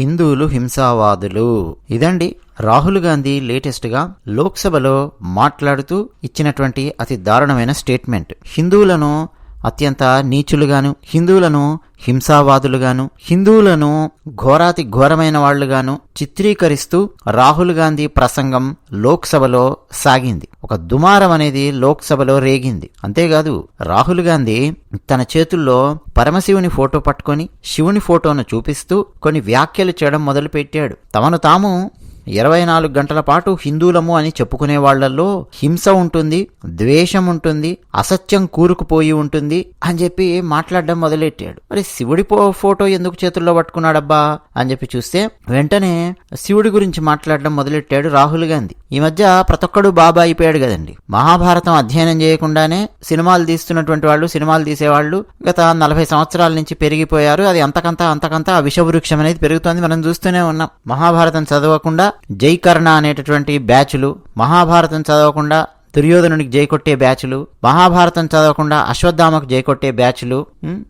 హిందువులు హింసావాదులు. ఇదండి రాహుల్ గాంధీ లేటెస్ట్గా లోక్సభలో మాట్లాడుతూ ఇచ్చినటువంటి అతి దారుణమైన స్టేట్మెంట్. హిందువులను అత్యంత నీచులుగాను హిందువులను హింసావాదులుగాను హిందువులను ఘోరాతి ఘోరమైన వాళ్ళుగాను చిత్రీకరిస్తూ రాహుల్ గాంధీ ప్రసంగం లోక్సభలో సాగింది. ఒక దుమారం అనేది లోక్సభలో రేగింది. అంతేకాదు రాహుల్ గాంధీ తన చేతుల్లో పరమశివుని ఫోటో పట్టుకొని శివుని ఫోటోను చూపిస్తూ కొన్ని వ్యాఖ్యలు చేయడం మొదలుపెట్టాడు. తమను తాము ఇరవై నాలుగు గంటల పాటు హిందువులము అని చెప్పుకునే వాళ్ళలో హింస ఉంటుంది ద్వేషం ఉంటుంది అసత్యం కూరుకుపోయి ఉంటుంది అని చెప్పి మాట్లాడడం మొదలెట్టాడు. మరి శివుడి పో- ఫోటో ఎందుకు చేతుల్లో పట్టుకున్నాడబ్బా అని చెప్పి చూస్తే వెంటనే శివుడి గురించి మాట్లాడడం మొదలెట్టాడు రాహుల్ గాంధీ. ఈ మధ్య ప్రతి ఒక్కడు బాబా అయిపోయాడు కదండి. మహాభారతం అధ్యయనం చేయకుండానే సినిమాలు తీస్తున్నటువంటి వాళ్ళు సినిమాలు తీసేవాళ్ళు గత నలభై సంవత్సరాల నుంచి పెరిగిపోయారు. అది అంతకంత అంతకంత ఆ విషవృక్షం అనేది పెరుగుతోంది. మనం చూస్తూనే ఉన్నాం. మహాభారతం చదవకుండా జైకర్ణ అనేటటువంటి బ్యాచ్లు మహాభారతం చదవకుండా దుర్యోధనునికి జై కొట్టే బ్యాచ్లు మహాభారతం చదవకుండా అశ్వత్థామకు జై కొట్టే బ్యాచ్లు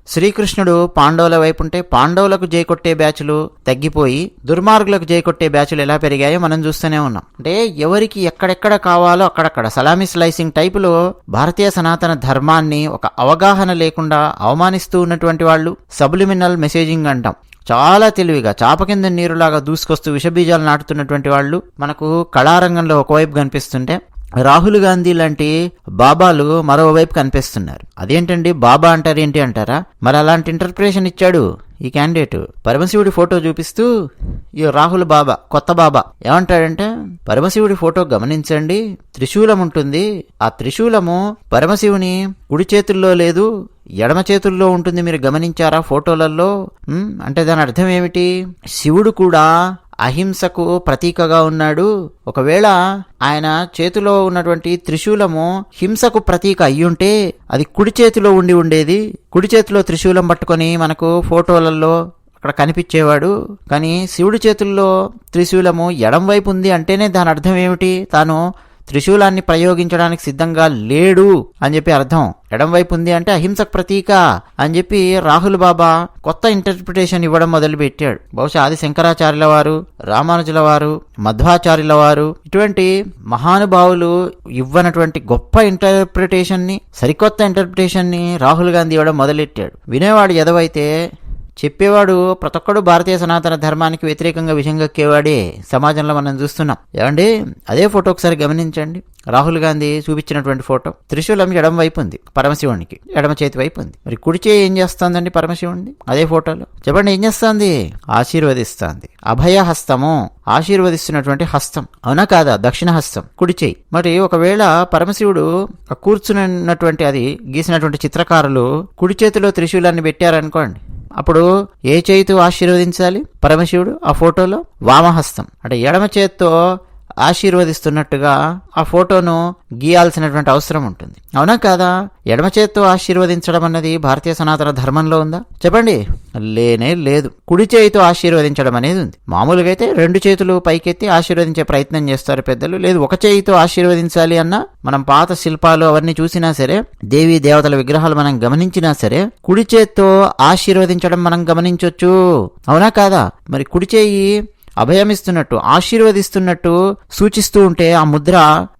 శ్రీకృష్ణుడు పాండవుల వైపుంటే పాండవులకు జై కొట్టే బ్యాచ్లు తగ్గిపోయి దుర్మార్గులకు జై కొట్టే బ్యాచ్లు ఎలా పెరిగాయో మనం చూస్తూనే ఉన్నాం. అంటే ఎవరికి ఎక్కడెక్కడ కావాలో అక్కడక్కడ సలామీ స్లైసింగ్ టైపులో భారతీయ సనాతన ధర్మాన్ని ఒక అవగాహన లేకుండా అవమానిస్తూ ఉన్నటువంటి వాళ్ళు సబ్లిమినల్ మెసేజింగ్ అంటాం. చాలా తెలివిగా చాప కింద నీరులాగా దూసుకొస్తూ విషబీజాలు నాటుతున్నటువంటి వాళ్ళు మనకు కళారంగంలో ఒకవైపు కనిపిస్తుంటే రాహుల్ గాంధీ లాంటి బాబాలు మరోవైపు కనిపిస్తున్నారు. అదేంటండి? బాబా అంటారు ఏంటి అంటారా? మరి అలాంటి ఇంటర్ప్రిటేషన్ ఇచ్చాడు ఈ క్యాండిడేట్ పరమశివుడి ఫోటో చూపిస్తూ ఈ రాహుల్ బాబా కొత్త బాబా. ఏమంటాడంటే పరమశివుడి ఫోటో గమనించండి. త్రిశూలం ఉంటుంది. ఆ త్రిశూలము పరమశివుని కుడి చేతుల్లో లేదు ఎడమ చేతుల్లో ఉంటుంది. మీరు గమనించారా ఫోటోలలో అంటే దాని అర్థం ఏమిటి? శివుడు కూడా అహింసకు ప్రతీకగా ఉన్నాడు. ఒకవేళ ఆయన చేతిలో ఉన్నటువంటి త్రిశూలము హింసకు ప్రతీక అయ్యుంటే అది కుడి చేతిలో ఉండి ఉండేది. కుడి చేతిలో త్రిశూలం పట్టుకొని మనకు ఫోటోలలో అక్కడ కనిపించేవాడు. కానీ శివుడి చేతుల్లో త్రిశూలము ఎడం వైపు ఉంది అంటేనే దాని అర్థం ఏమిటి? తాను త్రిశూలాన్ని ప్రయోగించడానికి సిద్ధంగా లేడు అని చెప్పి అర్థం. ఎడం వైపు ఉంది అంటే అహింసకు ప్రతీక అని చెప్పి రాహుల్ బాబా కొత్త ఇంటర్ప్రిటేషన్ ఇవ్వడం మొదలుపెట్టాడు. బహుశా ఆది శంకరాచార్యుల వారు రామానుజుల వారు మధ్వాచార్యుల వారు ఇటువంటి మహానుభావులు ఇవ్వనటువంటి గొప్ప ఇంటర్ప్రిటేషన్ని సరికొత్త ఇంటర్ప్రిటేషన్ని రాహుల్ గాంధీ ఇవ్వడం మొదలెట్టాడు. వినేవాడు ఎదవైతే చెప్పేవాడు ప్రతి ఒక్కడు భారతీయ సనాతన ధర్మానికి వ్యతిరేకంగా విషంగక్కేవాడే సమాజంలో మనం చూస్తున్నాం. ఏమండి? అదే ఫోటో ఒకసారి గమనించండి. రాహుల్ గాంధీ చూపించినటువంటి ఫోటో. త్రిశూలం ఎడమ వైపు ఉంది పరమశివునికి ఎడమ చేతి వైపు ఉంది. మరి కుడిచే ఏం చేస్తుందండి పరమశివుడిని అదే ఫోటోలో. చెప్పండి ఏం చేస్తుంది? ఆశీర్వదిస్తుంది. అభయ హస్తము ఆశీర్వదిస్తున్నటువంటి హస్తం. అవునా కాదా? దక్షిణ హస్తం. కుడి చేయి మరి ఒకవేళ పరమశివుడు కూర్చున్నటువంటి అది గీసినటువంటి చిత్రకారులు కుడి చేతిలో త్రిశూలాన్ని పెట్టారనుకోండి అప్పుడు ఏ చేయితో ఆశీర్వదించాలి? పరమశివుడు ఆ ఫోటోలో వామహస్తం. అంటే ఎడమ చేత్తో ఆశీర్వదిస్తున్నట్టుగా ఆ ఫోటోను గీయాల్సినటువంటి అవసరం ఉంటుంది. అవునా కాదా? ఎడమ చేత్తో ఆశీర్వదించడం అన్నది భారతీయ సనాతన ధర్మంలో ఉందా? చెప్పండి. లేనే లేదు. కుడి చేయితో ఆశీర్వదించడం అనేది ఉంది. మామూలుగా అయితే రెండు చేతులు పైకెత్తి ఆశీర్వదించే ప్రయత్నం చేస్తారు పెద్దలు. లేదు ఒక చేయితో ఆశీర్వదించాలి అన్న మనం పాత శిల్పాలు అవన్నీ చూసినా సరే దేవీ దేవతల విగ్రహాలు మనం గమనించినా సరే కుడి చేత్తో ఆశీర్వదించడం మనం గమనించవచ్చు అవునా కాదా? మరి కుడి చేయి అభయమిస్తున్నట్టు ఆశీర్వదిస్తున్నట్టు సూచిస్తూ ఉంటే ఆ ముద్ర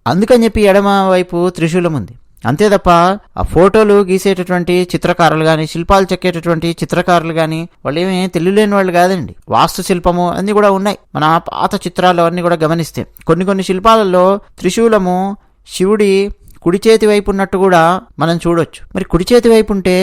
అందుకని చెప్పి ఎడమ వైపు త్రిశూలం ఉంది. అంతే తప్ప ఆ ఫోటోలు గీసేటటువంటి చిత్రకారులు కానీ శిల్పాలు చెక్కేటటువంటి చిత్రకారులు కానీ వాళ్ళు ఏమీ తెలియలేని వాళ్ళు కాదండి. వాస్తు శిల్పము అన్నీ కూడా ఉన్నాయి. మన పాత చిత్రాలు అన్నీ కూడా గమనిస్తే కొన్ని కొన్ని శిల్పాలలో త్రిశూలము శివుడి కుడి చేతి వైపు ఉన్నట్టు కూడా మనం చూడొచ్చు. మరి కుడి చేతి వైపు ఉంటే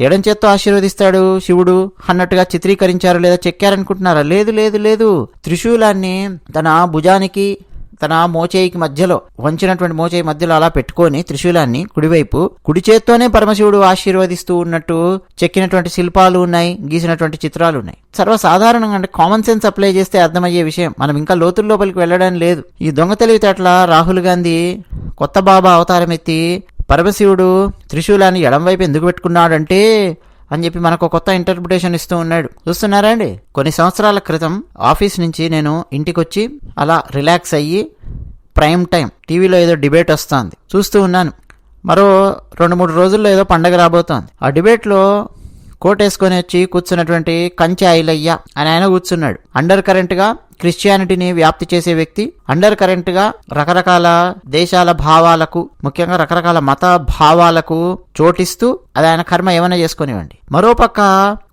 ఎడం చేత్తో ఆశీర్వదిస్తాడు శివుడు అన్నట్టుగా చిత్రీకరించారు లేదా చెక్కారనుకుంటున్నారా? లేదు లేదు లేదు. త్రిశూలాన్ని తన భుజానికి తన మోచేయికి మధ్యలో వంచినటువంటి మోచేయి మధ్యలో అలా పెట్టుకొని త్రిశూలాన్ని కుడివైపు కుడి చేత్తోనే పరమశివుడు ఆశీర్వదిస్తూ ఉన్నట్టు చెక్కినటువంటి శిల్పాలు ఉన్నాయి గీసినటువంటి చిత్రాలు ఉన్నాయి. సర్వసాధారణంగా అంటే కామన్ సెన్స్ అప్లై చేస్తే అర్థమయ్యే విషయం. మనం ఇంకా లోతుల లోపలికి వెళ్ళడం లేదు. ఈ దొంగ తెలివితేటల రాహుల్ గాంధీ కొత్త బాబా అవతారం ఎత్తి పరమశివుడు త్రిశూలాన్ని ఎడం వైపు ఎందుకు పెట్టుకున్నాడంటే అని చెప్పి మనకు కొత్త ఇంటర్ప్రిటేషన్ ఇస్తూ ఉన్నాడు. చూస్తున్నారా అండి? కొన్ని సంవత్సరాల క్రితం ఆఫీస్ నుంచి నేను ఇంటికి వచ్చి అలా రిలాక్స్ అయ్యి ప్రైమ్ టైం టీవీలో ఏదో డిబేట్ వస్తుంది. చూస్తూ ఉన్నాను. మరో రెండు మూడు రోజుల్లో ఏదో పండగ రాబోతోంది. ఆ డిబేట్లో కోట్ వేసుకొని వచ్చి కూర్చున్నటువంటి కంచె ఐలయ్య అని ఆయన కూర్చున్నాడు. అండర్ కరెంట్గా క్రిస్టియానిటీని వ్యాప్తి చేసే వ్యక్తి అండర్ కరెంట్గా రకరకాల దేశాల భావాలకు ముఖ్యంగా రకరకాల మత భావాలకు చోటిస్తూ అది ఆయన కర్మ ఏమైనా చేసుకునివ్వండి మరోపక్క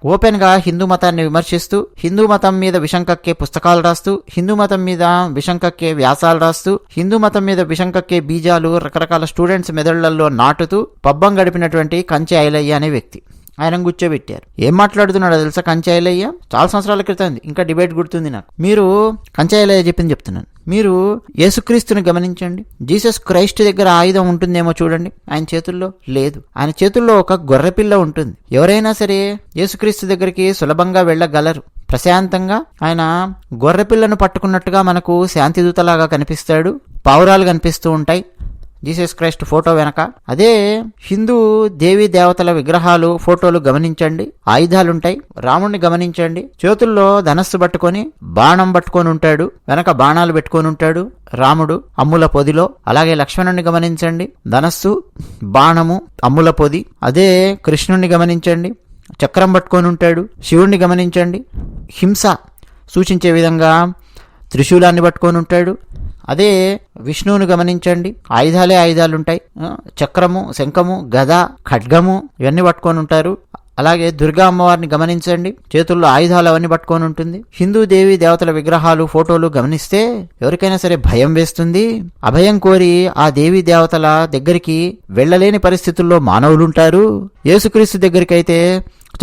ఓపెన్గా హిందూ మతాన్ని విమర్శిస్తూ హిందూ మతం మీద విషం కక్కే పుస్తకాలు రాస్తూ హిందూ మతం మీద విషం కక్కే వ్యాసాలు రాస్తూ హిందూ మతం మీద విషం కక్కే బీజాలు రకరకాల స్టూడెంట్స్ మెదళ్ళలో నాటుతూ పబ్బం గడిపినటువంటి కంచె ఐలయ్య అనే వ్యక్తి. ఆయన కూర్చోబెట్టారు ఏం మాట్లాడుతున్నాడో తెలుసా కంచాయలయ్య? చాలా సంవత్సరాల క్రితం ఇంకా డిబేట్ గుర్తుంది నాకు. మీరు కంచాయలయ్య చెప్పింది చెప్తున్నాను. మీరు యేసుక్రీస్తుని గమనించండి. జీసస్ క్రైస్ట్ దగ్గర ఆయుధం ఉంటుందేమో చూడండి. ఆయన చేతుల్లో లేదు. ఆయన చేతుల్లో ఒక గొర్రెపిల్ల ఉంటుంది. ఎవరైనా సరే యేసుక్రీస్తు దగ్గరికి సులభంగా వెళ్ళగలరు. ప్రశాంతంగా ఆయన గొర్రెపిల్లను పట్టుకున్నట్టుగా మనకు శాంతిదూతలాగా కనిపిస్తాడు. పావురాలు కనిపిస్తూ ఉంటాయి. జీసస్ క్రైస్ట్ ఫోటో వెనక. అదే హిందూ దేవీ దేవతల విగ్రహాలు ఫోటోలు గమనించండి. ఆయుధాలుంటాయి. రాముణ్ణి గమనించండి. చేతుల్లో ధనస్సు పట్టుకొని బాణం పట్టుకొని ఉంటాడు. వెనక బాణాలు పెట్టుకొని ఉంటాడు రాముడు అమ్ముల పొదిలో. అలాగే లక్ష్మణుని గమనించండి. ధనస్సు బాణము అమ్ముల పొది. అదే కృష్ణుణ్ణి గమనించండి. చక్రం పట్టుకొని ఉంటాడు. శివుణ్ణి గమనించండి. హింస సూచించే విధంగా త్రిశూలాన్ని పట్టుకొని ఉంటాడు. అదే విష్ణువుని గమనించండి. ఆయుధాలే ఆయుధాలు ఉంటాయి చక్రము శంఖము గద ఖడ్గము ఇవన్నీ పట్టుకొని ఉంటారు. అలాగే దుర్గా అమ్మవారిని గమనించండి. చేతుల్లో ఆయుధాలు అవన్నీ పట్టుకొని ఉంటుంది. హిందూ దేవి దేవతల విగ్రహాలు ఫోటోలు గమనిస్తే ఎవరికైనా సరే భయం వేస్తుంది. అభయం కోరి ఆ దేవి దేవతల దగ్గరికి వెళ్ళలేని పరిస్థితుల్లో మానవులుంటారు. యేసుక్రీస్తు దగ్గరికి అయితే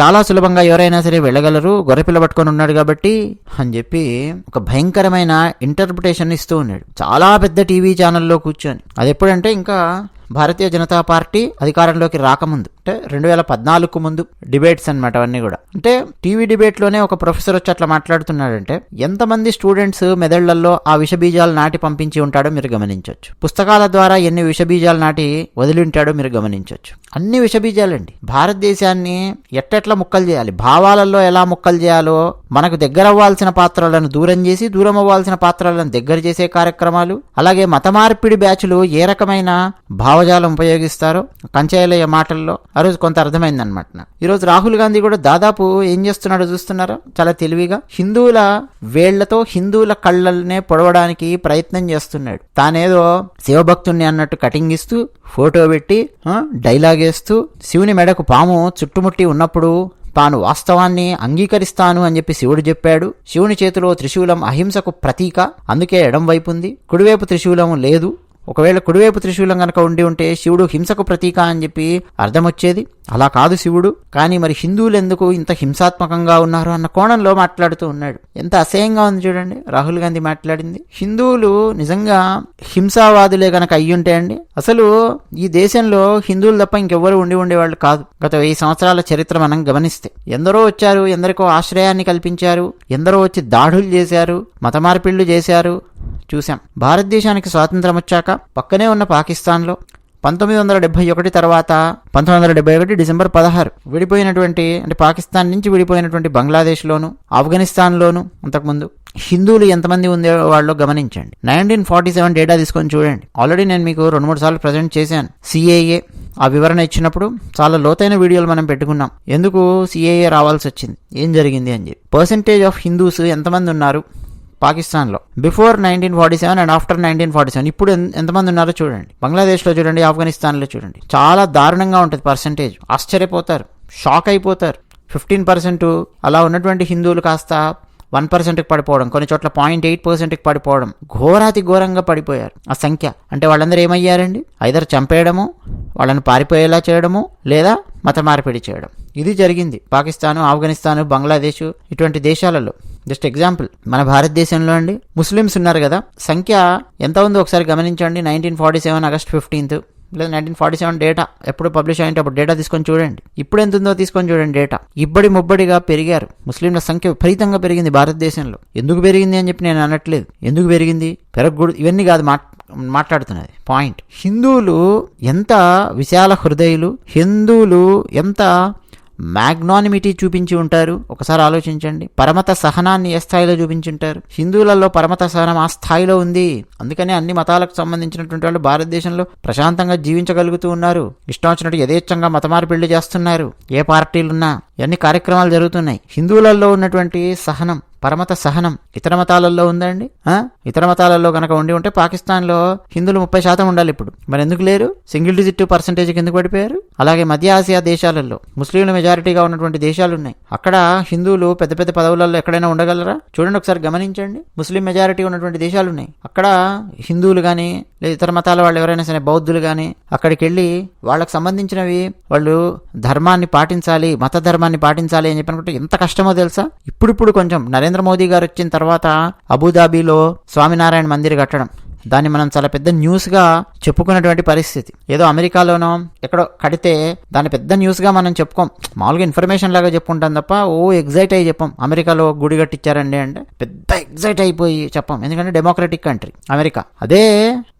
చాలా సులభంగా ఎవరైనా సరే వెళ్ళగలరు గొర్రెపిల్ల పట్టుకొని ఉన్నాడు కాబట్టి అని చెప్పి ఒక భయంకరమైన ఇంటర్ప్రిటేషన్ ఇస్తూ ఉన్నాడు. చాలా పెద్ద టీవీ ఛానల్లో కూర్చొని. అది ఎప్పుడంటే ఇంకా భారతీయ జనతా పార్టీ అధికారంలోకి రాకముందు. అంటే రెండు వేల పద్నాలుగు ముందు డిబేట్స్ అనమాట అవన్నీ కూడా. అంటే టీవీ డిబేట్లోనే ఒక ప్రొఫెసర్ వచ్చి అట్లా మాట్లాడుతున్నాడంటే ఎంతమంది స్టూడెంట్స్ మెదళ్ళలో ఆ విషబీజాలు నాటి పంపించి ఉంటాడో మీరు గమనించవచ్చు పుస్తకాల ద్వారా ఎన్ని విషబీజాలు నాటి వదిలి ఉంటాడో మీరు గమనించవచ్చు అన్ని విషబీజాలండి. భారతదేశాన్ని ఎట్టెట్లా ముక్కలు చేయాలి? భావాలలో ఎలా ముక్కలు చేయాలో? మనకు దగ్గర అవ్వాల్సిన పాత్రలను దూరం చేసి దూరం అవ్వాల్సిన పాత్రలను దగ్గర చేసే కార్యక్రమాలు? అలాగే మత మార్పిడి బ్యాచ్లు ఏ రకమైన భావజాలం ఉపయోగిస్తారో? కంచేలయ్య మాటల్లో ఆ రోజు కొంత అర్థమైందనమాట నాకు. ఈరోజు రాహుల్ గాంధీ కూడా దాదాపు ఏం చేస్తున్నాడో చూస్తున్నారా? చాలా తెలివిగా హిందువుల వేళ్ళతో హిందువుల కళ్ళల్నే పొడవడానికి ప్రయత్నం చేస్తున్నాడు. తానేదో శివభక్తుణ్ణి అన్నట్టు కటింగ్ ఇస్తూ ఫోటో పెట్టి డైలాగ్ వేస్తూ శివుని మెడకు పాము చుట్టుముట్టి ఉన్నప్పుడు తాను వాస్తవాన్ని అంగీకరిస్తాను అని చెప్పి శివుడు చెప్పాడు. శివుని చేతిలో త్రిశూలం అహింసకు ప్రతీక అందుకే ఎడం వైపు ఉంది. కుడివైపు త్రిశూలం లేదు. ఒకవేళ కుడివైపు త్రిశూలం గనక ఉండి ఉంటే శివుడు హింసకు ప్రతీక అని చెప్పి అర్థం వచ్చేది. అలా కాదు శివుడు. కానీ మరి హిందువులు ఎందుకు ఇంత హింసాత్మకంగా ఉన్నారు అన్న కోణంలో మాట్లాడుతూ ఉన్నాడు. ఎంత అసహ్యంగా ఉంది చూడండి. రాహుల్ గాంధీ మాట్లాడింది. హిందువులు నిజంగా హింసావాదులే కనుక అయ్యుంటే అండి. అసలు ఈ దేశంలో హిందువులు తప్ప ఇంకెవ్వరు ఉండి ఉండేవాళ్ళు కాదు. గత వెయ్యి సంవత్సరాల చరిత్ర మనం గమనిస్తే ఎందరో వచ్చారు ఎందరికో ఆశ్రయాన్ని కల్పించారు ఎందరో వచ్చి దాడులు చేశారు మత మార్పిళ్ళు చేశారు చూశాం. భారతదేశానికి స్వాతంత్రం వచ్చాక పక్కనే ఉన్న పాకిస్తాన్లో పంతొమ్మిది వందల డెబ్బై ఒకటి తర్వాత పంతొమ్మిది వందల డెబ్బై ఒకటి డిసెంబర్ పదహారు విడిపోయినటువంటి అంటే పాకిస్తాన్ నుంచి విడిపోయినటువంటి బంగ్లాదేశ్లోను ఆఫ్ఘనిస్తాన్లోను అంతకుముందు హిందువులు ఎంతమంది ఉండే వాళ్ళు గమనించండి. నైన్టీన్ ఫార్టీ సెవెన్ డేటా తీసుకొని చూడండి. ఆల్రెడీ నేను మీకు రెండు మూడు సార్లు ప్రజెంట్ చేశాను. సిఏఏ ఆ వివరణ ఇచ్చినప్పుడు చాలా లోతైన వీడియోలు మనం పెట్టుకున్నాం. ఎందుకు సిఏఏ రావాల్సి వచ్చింది? ఏం జరిగింది అని చెప్పి. పర్సెంటేజ్ ఆఫ్ హిందూస్ ఎంతమంది ఉన్నారు? పాకిస్తాన్లో. Before nineteen forty seven and after nineteen forty seven ఇప్పుడు ఎంతమంది ఉన్నారో చూడండి. బంగ్లాదేశ్లో చూడండి ఆఫ్ఘనిస్తాన్లో చూడండి. చాలా దారుణంగా ఉంటుంది పర్సంటేజ్ ఆశ్చర్యపోతారు. షాక్ అయిపోతారు. ఫిఫ్టీన్ పర్సెంట్ అలా ఉన్నటువంటి హిందువులు కాస్త వన్ పర్సెంట్కి పడిపోవడం కొన్ని చోట్ల పాయింట్ ఎయిట్ పర్సెంట్కి పడిపోవడం ఘోరాతి ఘోరంగా పడిపోయారు ఆ సంఖ్య. అంటే వాళ్ళందరూ ఏమయ్యారండి? ఐదర్ చంపేయడము వాళ్ళని పారిపోయేలా చేయడము లేదా మత మార్పిడి చేయడం. ఇది జరిగింది. పాకిస్తాను ఆఫ్ఘనిస్తాను బంగ్లాదేశ్ ఇటువంటి దేశాలలో. Just example. మన భారతదేశంలో అండి ముస్లిమ్స్ ఉన్నారు కదా సంఖ్య ఎంత ఉందో ఒకసారి గమనించండి. Nineteen forty seven August fifteenth. లేదా నైన్టీన్ ఫార్టీ సెవెన్ డేటా ఎప్పుడు పబ్లిష్ అయ్యింటే అప్పుడు డేటా తీసుకొని చూడండి. ఇప్పుడు ఎంత ఉందో తీసుకొని చూడండి డేటా. ఇబ్బడి ముబ్బడిగా పెరిగారు. ముస్లింల సంఖ్య విపరీతంగా పెరిగింది భారతదేశంలో. ఎందుకు పెరిగింది అని చెప్పి నేను అనట్లేదు. ఎందుకు పెరిగింది? పెరగకూడదు. ఇవన్నీ కాదు మాట్ మాట్లాడుతున్నది. పాయింట్. హిందువులు ఎంత విశాల హృదయులు హిందువులు ఎంత మ్యాగ్నానిమిటీ చూపించి ఉంటారు. ఒకసారి ఆలోచించండి. పరమత సహనాన్ని ఏ స్థాయిలో చూపించి ఉంటారు? హిందువులలో పరమత సహనం ఆ స్థాయిలో ఉంది. అందుకనే అన్ని మతాలకు సంబంధించినటువంటి వాళ్ళు భారతదేశంలో ప్రశాంతంగా జీవించగలుగుతూ ఉన్నారు. ఇష్టం వచ్చినట్టు యథేచ్ఛంగా మత మార్పిళ్ళు చేస్తున్నారు. ఏ పార్టీలున్నా ఇవన్నీ కార్యక్రమాలు జరుగుతున్నాయి. హిందువులలో ఉన్నటువంటి సహనం పరమత సహనం. ఇతర మతాలలో ఉందండి ఇతర మతాలలో కనుక ఉండి ఉంటే పాకిస్తాన్లో హిందువులు ముప్పై శాతం ఉండాలి ఇప్పుడు. మరి ఎందుకు లేరు? సింగిల్ డిజిట్ పర్సెంటేజ్ కింద పడిపోయారు? అలాగే మధ్య ఆసియా దేశాలలో ముస్లింలు మెజారిటీగా ఉన్నటువంటి దేశాలు ఉన్నాయి అక్కడ హిందువులు పెద్ద పెద్ద పదవులలో ఎక్కడైనా ఉండగలరా? చూడండి ఒకసారి గమనించండి. ముస్లిం మెజారిటీ ఉన్నటువంటి దేశాలు ఉన్నాయి అక్కడ హిందువులు కానీ లేదా ఇతర మతాల వాళ్ళు ఎవరైనా సరే బౌద్ధులు కానీ అక్కడికి వెళ్ళి వాళ్ళకి సంబంధించినవి వాళ్ళు ధర్మాన్ని పాటించాలి మత ధర్మాన్ని పాటించాలి అని చెప్పి అనుకుంటే ఎంత కష్టమో తెలుసా? ఇప్పుడిప్పుడు కొంచెం నరేంద్ర నరేంద్ర మోదీ గారు వచ్చిన తర్వాత అబుదాబీలో స్వామినారాయణ మందిర్ కట్టడం. దాన్ని మనం చాలా పెద్ద న్యూస్గా చెప్పుకున్నటువంటి పరిస్థితి. ఏదో అమెరికాలోనో ఎక్కడో కడితే దాన్ని పెద్ద న్యూస్గా మనం చెప్పుకోం. మామూలుగా ఇన్ఫర్మేషన్ లాగా చెప్పుకుంటాం తప్ప ఓ ఎగ్జైట్ అయ్యి చెప్పాం. అమెరికాలో గుడి కట్టించారండి అంటే పెద్ద ఎగ్జైట్ అయిపోయి చెప్పాం. ఎందుకంటే డెమోక్రటిక్ కంట్రీ అమెరికా. అదే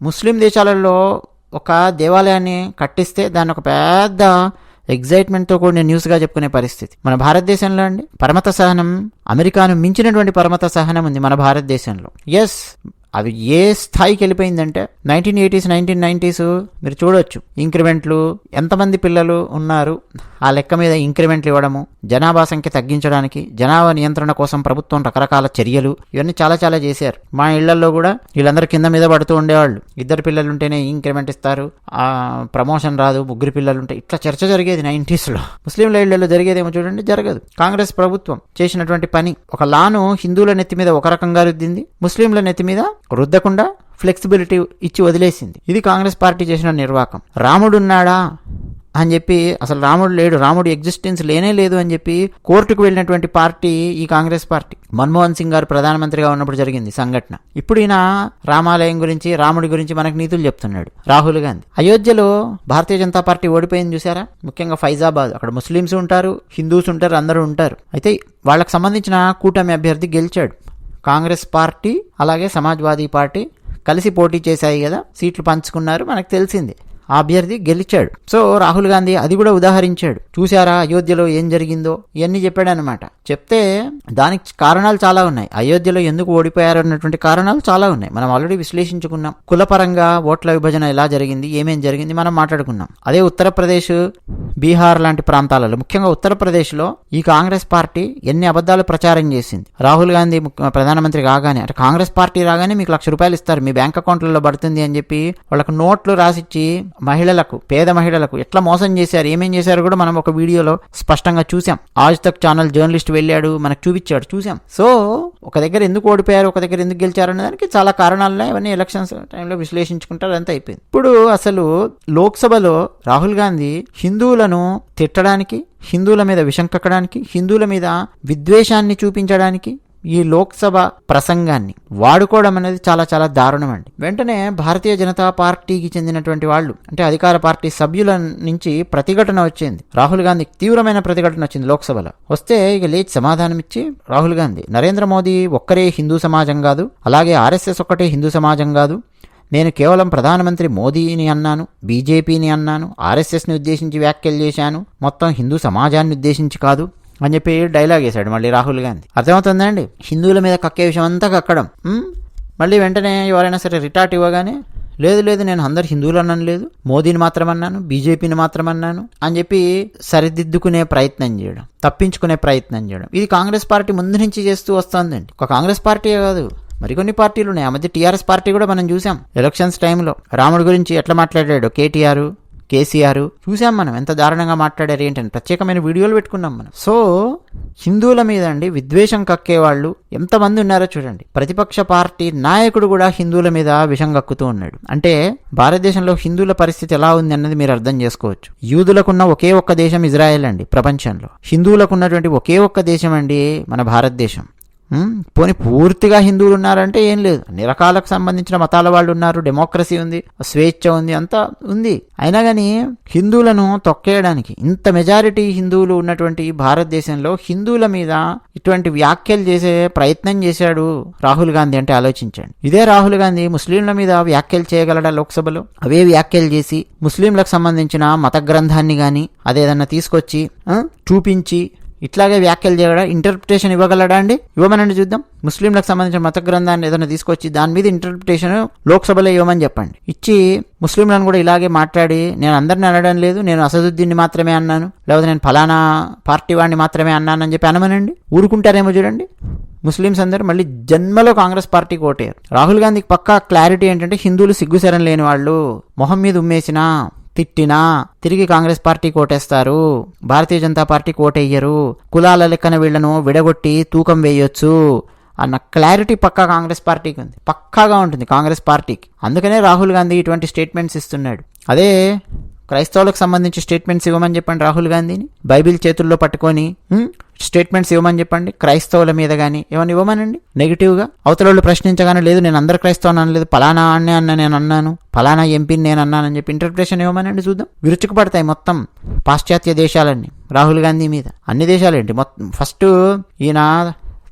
ముస్లిం దేశాలలో ఒక దేవాలయాన్ని కట్టిస్తే దాన్ని ఒక పెద్ద ఎగ్జైట్మెంట్తో కూడిన న్యూస్గా చెప్పుకునే పరిస్థితి. మన భారతదేశంలో అండి పరమత సహనం అమెరికాను మించినటువంటి పరమత సహనం ఉంది మన భారతదేశంలో. ఎస్ అవి ఏ స్థాయికి వెళ్ళిపోయిందంటే నైన్టీన్ ఎయిటీస్ నైన్టీన్ నైంటీస్ మీరు చూడొచ్చు. ఇంక్రిమెంట్లు ఎంతమంది పిల్లలు ఉన్నారు? ఆ లెక్క మీద ఇంక్రిమెంట్లు ఇవ్వడము జనాభా సంఖ్య తగ్గించడానికి జనాభా నియంత్రణ కోసం ప్రభుత్వం రకరకాల చర్యలు ఇవన్నీ చాలా చాలా చేశారు. మా ఇళ్ళలో కూడా వీళ్ళందరూ కింద మీద పడుతూ ఉండేవాళ్ళు. ఇద్దరు పిల్లలు ఉంటేనే ఇంక్రిమెంట్ ఇస్తారు ఆ ప్రమోషన్ రాదు ముగ్గురు పిల్లలు ఉంటే ఇట్లా చర్చ జరిగేది నైంటీస్లో. ముస్లింల ఇళ్ళలో జరిగేదేమో చూడండి జరగదు. కాంగ్రెస్ ప్రభుత్వం చేసినటువంటి పని ఒక లాను హిందువుల నెత్తి మీద ఒక రకంగా రుద్దింది ముస్లింల నెత్తి మీద రుద్దకుండా ఫ్లెక్సిబిలిటీ ఇచ్చి వదిలేసింది. ఇది కాంగ్రెస్ పార్టీ చేసిన నిర్వాకం. రాముడున్నాడా? అని చెప్పి అసలు రాముడు లేడు రాముడు ఎగ్జిస్టెన్స్ లేనే లేదు అని చెప్పి కోర్టుకు వెళ్ళినటువంటి పార్టీ ఈ కాంగ్రెస్ పార్టీ. మన్మోహన్ సింగ్ గారు ప్రధానమంత్రిగా ఉన్నప్పుడు జరిగింది సంఘటన. ఇప్పుడు ఈయన రామాలయం గురించి రాముడి గురించి మనకు నీతులు చెప్తున్నాడు రాహుల్ గాంధీ. అయోధ్యలో భారతీయ జనతా పార్టీ ఓడిపోయింది చూసారా ముఖ్యంగా ఫైజాబాద్. అక్కడ ముస్లిమ్స్ ఉంటారు హిందూస్ ఉంటారు అందరూ ఉంటారు. అయితే వాళ్ళకు సంబంధించిన కూటమి అభ్యర్థి గెలిచాడు. కాంగ్రెస్ పార్టీ అలాగే సమాజ్వాదీ పార్టీ కలిసి పోటీ చేశాయి కదా సీట్లు పంచుకున్నారు మనకు తెలిసింది. ఆ అభ్యర్థి గెలిచాడు. సో రాహుల్ గాంధీ అది కూడా ఉదాహరించాడు. చూసారా అయోధ్యలో ఏం జరిగిందో? ఇవన్నీ చెప్పాడనమాట చెప్తే దానికి కారణాలు చాలా ఉన్నాయి. అయోధ్యలో ఎందుకు ఓడిపోయారు అన్నటువంటి కారణాలు చాలా ఉన్నాయి. మనం ఆల్రెడీ విశ్లేషించుకున్నాం. కులపరంగా ఓట్ల విభజన ఎలా జరిగింది? ఏమేం జరిగింది? మనం మాట్లాడుకున్నాం. అదే ఉత్తరప్రదేశ్ బీహార్ లాంటి ప్రాంతాలలో ముఖ్యంగా ఉత్తరప్రదేశ్లో ఈ కాంగ్రెస్ పార్టీ ఎన్ని అబద్ధాలు ప్రచారం చేసింది? రాహుల్ గాంధీ ప్రధానమంత్రి కాగానే అంటే కాంగ్రెస్ పార్టీ రాగానే మీకు లక్ష రూపాయలు ఇస్తారు. మీ బ్యాంక్ అకౌంట్లలో పడుతుంది అని చెప్పి వాళ్ళకు నోట్లు రాసిచ్చి మహిళలకు పేద మహిళలకు ఎట్లా మోసం చేశారు ఏమేం చేశారు కూడా మనం ఒక వీడియోలో స్పష్టంగా చూసాం ఆజ్ తక్ ఛానల్ జర్నలిస్ట్ వెళ్ళాడు మనకు చూపించాడు చూసాం సో ఒక దగ్గర ఎందుకు ఓడిపోయారు ఒక దగ్గర ఎందుకు గెలిచారు అనే దానికి చాలా కారణాలు ఉన్నాయి. అవన్నీ ఎలక్షన్స్ టైంలో విశ్లేషించుకుంటారు అంతా అయిపోయింది. ఇప్పుడు అసలు లోక్సభలో రాహుల్ గాంధీ హిందువులను తిట్టడానికి హిందువుల మీద విషం కక్కడానికి హిందువుల మీద విద్వేషాన్ని చూపించడానికి ఈ లోక్సభ ప్రసంగాన్ని వాడుకోవడం అనేది చాలా చాలా దారుణం అండి వెంటనే భారతీయ జనతా పార్టీకి చెందినటువంటి వాళ్ళు అంటే అధికార పార్టీ సభ్యుల నుంచి ప్రతిఘటన వచ్చింది. రాహుల్ గాంధీ తీవ్రమైన ప్రతిఘటన వచ్చింది లోక్సభలో. వస్తే ఇక లేచి సమాధానం ఇచ్చి రాహుల్ గాంధీ నరేంద్ర మోదీ ఒక్కరే హిందూ సమాజం కాదు అలాగే ఆర్ఎస్ఎస్ ఒక్కటే హిందూ సమాజం కాదు. నేను కేవలం ప్రధానమంత్రి మోదీని అన్నాను బీజేపీని అన్నాను ఆర్ఎస్ఎస్ని ఉద్దేశించి వ్యాఖ్యలు చేశాను. మొత్తం హిందూ సమాజాన్ని ఉద్దేశించి కాదు. అని చెప్పి డైలాగ్ వేశాడు మళ్ళీ రాహుల్ గాంధీ. అర్థమవుతుందండి? హిందువుల మీద కక్కే విషయం అంతా కక్కడం మళ్ళీ వెంటనే ఎవరైనా సరే రిటార్ట్ ఇవ్వగానే లేదు లేదు నేను అందరు హిందువులు అన్నాను లేదు. మోదీని మాత్రం అన్నాను బీజేపీని మాత్రం అన్నాను అని చెప్పి సరిదిద్దుకునే ప్రయత్నం చేయడం తప్పించుకునే ప్రయత్నం చేయడం. ఇది కాంగ్రెస్ పార్టీ ముందు నుంచి చేస్తూ వస్తుందండి. ఒక కాంగ్రెస్ పార్టీ కాదు మరికొన్ని పార్టీలు ఉన్నాయి. ఆ మధ్య టీఆర్ఎస్ పార్టీ కూడా మనం చూసాం. ఎలక్షన్స్ టైంలో రాముడి గురించి ఎట్లా మాట్లాడాడు? కేటీఆర్ కేసీఆర్. చూసాం మనం ఎంత దారుణంగా మాట్లాడారు ఏంటని. ప్రత్యేకమైన వీడియోలు పెట్టుకున్నాం మనం. సో హిందువుల మీద అండి విద్వేషం కక్కే వాళ్ళు ఎంతమంది ఉన్నారో చూడండి. ప్రతిపక్ష పార్టీ నాయకుడు కూడా హిందువుల మీద విషం కక్కుతూ ఉన్నాడు. అంటే భారతదేశంలో హిందువుల పరిస్థితి ఎలా ఉంది అన్నది మీరు అర్థం చేసుకోవచ్చు. యూదులకున్న ఒకే ఒక్క దేశం ఇజ్రాయెల్ అండి ప్రపంచంలో. హిందువులకు ఉన్నటువంటి ఒకే ఒక్క దేశం అండి మన భారతదేశం. పోనీ పూర్తిగా హిందువులు ఉన్నారంటే ఏం లేదు. అన్ని రకాలకు సంబంధించిన మతాల వాళ్ళు ఉన్నారు. డెమోక్రసీ ఉంది. స్వేచ్ఛ ఉంది. అంతా ఉంది. అయినా కానీ హిందువులను తొక్కేయడానికి ఇంత మెజారిటీ హిందువులు ఉన్నటువంటి భారతదేశంలో హిందువుల మీద ఇటువంటి వ్యాఖ్యలు చేసే ప్రయత్నం చేశాడు రాహుల్ గాంధీ అంటే ఆలోచించండి. ఇదే రాహుల్ గాంధీ ముస్లింల మీద వ్యాఖ్యలు చేయగలడా లోక్సభలో? అవే వ్యాఖ్యలు చేసి ముస్లింలకు సంబంధించిన మత గ్రంథాన్ని కానీ అదేదన్నా తీసుకొచ్చి చూపించి ఇట్లాగే వ్యాఖ్యలు చేయగలడా ఇంటర్ప్రిటేషన్ ఇవ్వగలడా అండి? ఇవ్వమనండి చూద్దాం. ముస్లింలకు సంబంధించిన మత గ్రంథాన్ని ఏదైనా తీసుకొచ్చి దాని మీద ఇంటర్ప్రిటేషన్ లోక్సభలో ఇవ్వమని చెప్పండి. ఇచ్చి ముస్లింలను కూడా ఇలాగే మాట్లాడి నేను అందరిని అనడం లేదు నేను అసదుద్దీన్ని మాత్రమే అన్నాను లేకపోతే నేను ఫలానా పార్టీ వాడిని మాత్రమే అన్నానని చెప్పి అనమనండి. ఊరుకుంటారేమో చూడండి. ముస్లిమ్స్ అందరూ మళ్ళీ జన్మలో కాంగ్రెస్ పార్టీకి ఓటేయారు. రాహుల్ గాంధీకి పక్కా క్లారిటీ ఏంటంటే హిందువులు సిగ్గుసరం లేని వాళ్ళు మొహం మీద ఉమ్మేసినా తిట్టినా తిరిగి కాంగ్రెస్ పార్టీకి ఓటేస్తారు భారతీయ జనతా పార్టీకి ఓటేయ్యరు కులాల లెక్కన వీళ్ళను విడగొట్టి తూకం వేయొచ్చు అన్న క్లారిటీ పక్కా కాంగ్రెస్ పార్టీకి ఉంది. పక్కాగా ఉంటుంది కాంగ్రెస్ పార్టీకి. అందుకనే రాహుల్ గాంధీ ఇటువంటి స్టేట్మెంట్స్ ఇస్తున్నాడు. అదే క్రైస్తవులకు సంబంధించి స్టేట్మెంట్స్ ఇవ్వమని చెప్పండి రాహుల్ గాంధీని. బైబిల్ చేతుల్లో పట్టుకొని స్టేట్మెంట్స్ ఇవ్వమని చెప్పండి క్రైస్తవుల మీద కానీ ఏమైనా ఇవ్వమనండి? నెగిటివ్గా. అవతల వాళ్ళు ప్రశ్నించగానే లేదు నేను అందరు క్రైస్తవుని అనలేదు పలానా అన్నే అన్న నేను అన్నాను పలానా ఎంపీని నేను అన్నానని చెప్పి ఇంటర్ప్రిటేషన్ ఇవ్వమనండి చూద్దాం. విరుచుకు పడతాయి మొత్తం పాశ్చాత్య దేశాలన్నీ రాహుల్ గాంధీ మీద. అన్ని దేశాలేంటి మొత్తం ఫస్ట్ ఈయన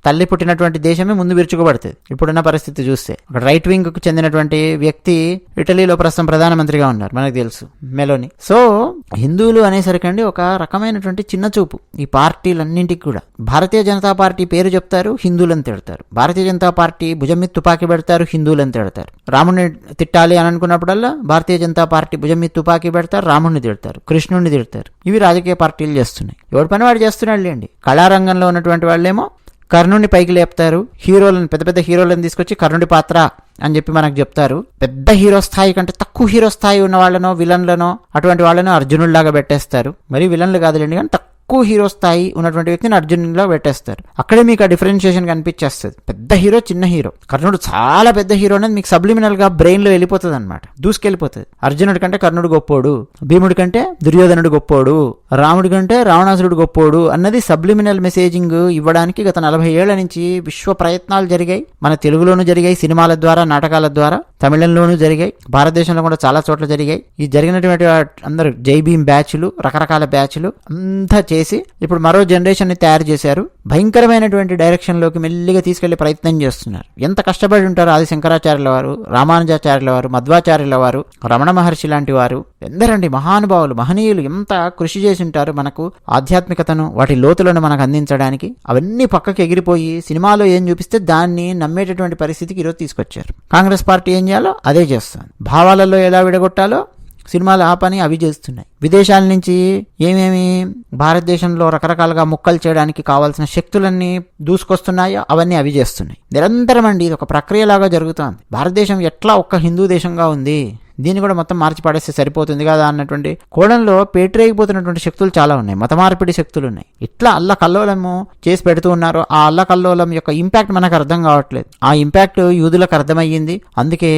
తల్లి పుట్టినటువంటి దేశమే ముందు విరుచుకుపడుతుంది. ఇప్పుడున్న పరిస్థితి చూస్తే. ఒక రైట్ వింగ్కు చెందినటువంటి వ్యక్తి ఇటలీలో ప్రస్తుతం ప్రధానమంత్రిగా ఉన్నారు. మనకు తెలుసు. మెలోని. సో హిందువులు అనేసరికండి ఒక రకమైనటువంటి చిన్న చూపు. ఈ పార్టీలన్నింటికి కూడా. భారతీయ జనతా పార్టీ పేరు చెప్తారు హిందువులను తిడతారు. భారతీయ జనతా పార్టీ భుజం మీద తుపాకీ పెడతారు హిందువులను తిడతారు. రాముడిని తిట్టాలి అని అనుకున్నప్పుడల్లా భారతీయ జనతా పార్టీ భుజం మీద తుపాకీ పెడతారు రాముడిని తిడతారు కృష్ణుడిని తిడతారు. ఇవి రాజకీయ పార్టీలు చేస్తున్నాయి. ఎవరి పని వాడు చేస్తున్నాడు లేండి కళారంగంలో ఉన్నటువంటి వాళ్ళేమో కర్ణుడిని పైకి లేపుతారు. హీరోలను పెద్ద పెద్ద హీరోలను తీసుకొచ్చి కర్ణుడి పాత్ర అని చెప్పి మనకు చెప్తారు. పెద్ద హీరో స్థాయి కంటే తక్కువ హీరో స్థాయి ఉన్న వాళ్ళనో విలన్లనో అటువంటి వాళ్ళను అర్జునుడిలాగా పెట్టేస్తారు. మరి విలన్లు కాదులేండి కానీ తక్కువ హీరో స్థాయి ఉన్నటువంటి వ్యక్తిని అర్జునుడిలా పెట్టేస్తారు. అక్కడే మీకు ఆ డిఫరెన్షియేషన్ కనిపించేస్తుంది. పెద్ద హీరో చిన్న హీరో. కర్ణుడు చాలా పెద్ద హీరో అనేది మీకు సబ్లిమినల్గా బ్రెయిన్లో వెళ్ళిపోతుంది అనమాట దూసుకెళ్ళిపోతుంది. అర్జునుడి కంటే కర్ణుడు గొప్పోడు. భీముడి కంటే దుర్యోధనుడు గొప్పోడు. రాముడి కంటే రావణాసురుడు గొప్పోడు అన్నది సబ్లిమినల్ మెసేజింగ్ ఇవ్వడానికి గత నలభై ఏళ్ళ నుంచి విశ్వ ప్రయత్నాలు జరిగాయి. మన తెలుగులోనూ జరిగాయి సినిమాల ద్వారా నాటకాల ద్వారా. తమిళంలోనూ జరిగాయి భారతదేశంలో కూడా చాలా చోట్ల జరిగాయి. ఈ జరిగినటువంటి అందరు అందరూ జై భీమ్ బ్యాచ్లు రకరకాల బ్యాచ్లు అంతా చేసి ఇప్పుడు మరో జనరేషన్ని తయారు చేశారు. భయంకరమైనటువంటి డైరెక్షన్లోకి మెల్లిగా తీసుకెళ్ళే ప్రయత్నం చేస్తున్నారు. ఎంత కష్టపడి ఉంటారో ఆది శంకరాచార్యుల వారు రామానుజాచార్యుల వారు మధ్వాచార్యుల వారు రమణ మహర్షి లాంటి వారు ఎందరండి మహానుభావులు మహనీయులు ఎంత కృషి చేసి ఉంటారు మనకు ఆధ్యాత్మికతను వాటి లోతులను మనకు అందించడానికి. అవన్నీ పక్కకి ఎగిరిపోయి సినిమాలో ఏం చూపిస్తే దాన్ని నమ్మేటటువంటి పరిస్థితికి ఈరోజు తీసుకొచ్చారు. కాంగ్రెస్ పార్టీ ఏం చేయాలో అదే చేస్తాను భావాలలో ఎలా విడగొట్టాలో సినిమాలు ఆ పని అవి చేస్తున్నాయి. విదేశాల నుంచి ఏమేమి భారతదేశంలో రకరకాలుగా ముక్కలు చేయడానికి కావాల్సిన శక్తులన్నీ దూసుకొస్తున్నాయో అవన్నీ అవి చేస్తున్నాయి. నిరంతరం అండి ఇది ఒక ప్రక్రియలాగా జరుగుతోంది. భారతదేశం ఎట్లా ఒక్క హిందూ దేశంగా ఉంది? దీన్ని కూడా మొత్తం మార్చి పడేస్తే సరిపోతుంది కదా అన్నటువంటి కోణంలో పేటరేగిపోతున్నటువంటి శక్తులు చాలా ఉన్నాయి. మత మార్పిడి శక్తులు ఉన్నాయి. ఇట్లా అల్ల కల్లోలము చేసి పెడుతూ ఉన్నారు ఆ అల్ల కల్లోలం యొక్క ఇంపాక్ట్ మనకు అర్థం కావట్లేదు. ఆ ఇంపాక్ట్ యూదులకు అర్థమయ్యింది. అందుకే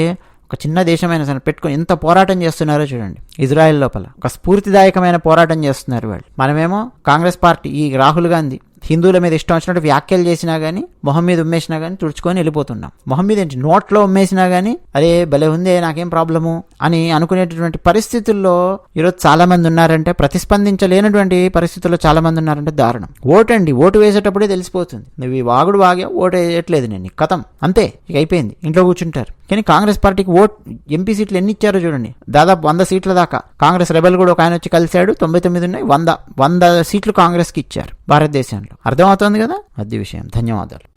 ఒక చిన్న దేశమైన సరే పెట్టుకొని ఎంత పోరాటం చేస్తున్నారో చూడండి. ఇజ్రాయెల్ లోపల ఒక స్ఫూర్తిదాయకమైన పోరాటం చేస్తున్నారు వాళ్ళు. మనమేమో కాంగ్రెస్ పార్టీ ఈ రాహుల్ గాంధీ హిందువుల మీద ఇష్టం వచ్చినట్టు వ్యాఖ్యలు చేసినా కానీ మొహం మీద ఉమ్మేసినా కానీ తుడుచుకొని వెళ్ళిపోతున్నాం. మొహం మీద ఏంటి? నోట్లో ఉమ్మేసినా కానీ అరే భలే ఉందే నాకేం ప్రాబ్లము? అని అనుకునేటటువంటి పరిస్థితుల్లో ఈరోజు చాలామంది ఉన్నారంటే ప్రతిస్పందించలేనటువంటి పరిస్థితుల్లో చాలామంది ఉన్నారంటే దారుణం. ఓటండి ఓటు వేసేటప్పుడే తెలిసిపోతుంది. నువ్వు ఈ వాగుడు వాగా ఓటు వేయట్లేదు నేను కథం. అంతే ఇక అయిపోయింది. ఇంట్లో కూర్చుంటారు. కానీ కాంగ్రెస్ పార్టీకి ఓట్ ఎంపీ సీట్లు ఎన్ని ఇచ్చారో చూడండి. దాదాపు వంద సీట్ల దాకా. కాంగ్రెస్ రెబల్ కూడా ఒక ఆయన వచ్చి కలిశాడు తొంభై తొమ్మిది ఉన్నాయి వంద. వంద సీట్లు కాంగ్రెస్కి ఇచ్చారు భారతదేశంలో. అర్థమవుతుంది కదా? అది విషయం. ధన్యవాదాలు.